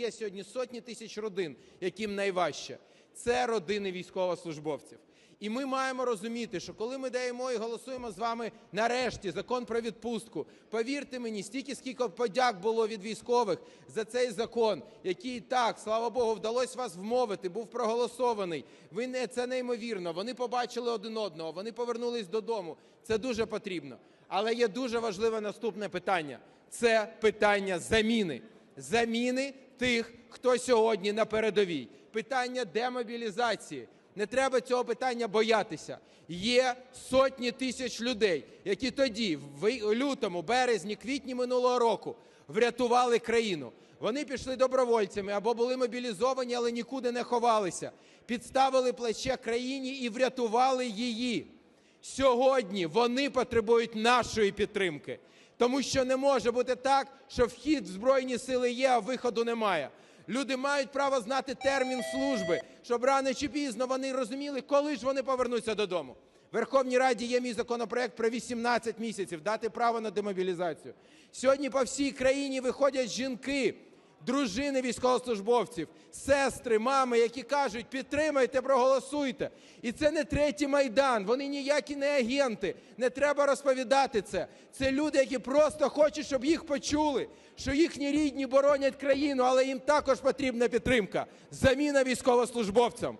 Є сьогодні сотні тисяч родин, яким найважче. Це родини військовослужбовців. І ми маємо розуміти, що коли ми даємо і голосуємо з вами нарешті закон про відпустку, повірте мені, стільки скільки подяк було від військових за цей закон, який так, слава Богу, вдалося вас вмовити, був проголосований. Ви не це неймовірно. Вони побачили один одного, вони повернулись додому. Це дуже потрібно. Але є дуже важливе наступне питання: це питання заміни. Заміни тих, хто сьогодні на передовій. Питання демобілізації. Не треба цього питання боятися. Є сотні тисяч людей, які тоді, в лютому, березні, квітні минулого року, врятували країну. Вони пішли добровольцями або були мобілізовані, але нікуди не ховалися. Підставили плече країні і врятували її. Сьогодні вони потребують нашої підтримки. Тому що не може бути так, що вхід в Збройні сили є, а виходу немає. Люди мають право знати термін служби, щоб рано чи пізно вони розуміли, коли ж вони повернуться додому. В Верховній Раді є мій законопроект про 18 місяців, дати право на демобілізацію. Сьогодні по всій країні виходять жінки, дружини військовослужбовців, сестри, мами, які кажуть, підтримайте, проголосуйте. І це не третій майдан, вони ніякі не агенти. Не треба розповідати це. Це люди, які просто хочуть, щоб їх почули, що їхні рідні боронять країну, але їм також потрібна підтримка. Заміна військовослужбовцям.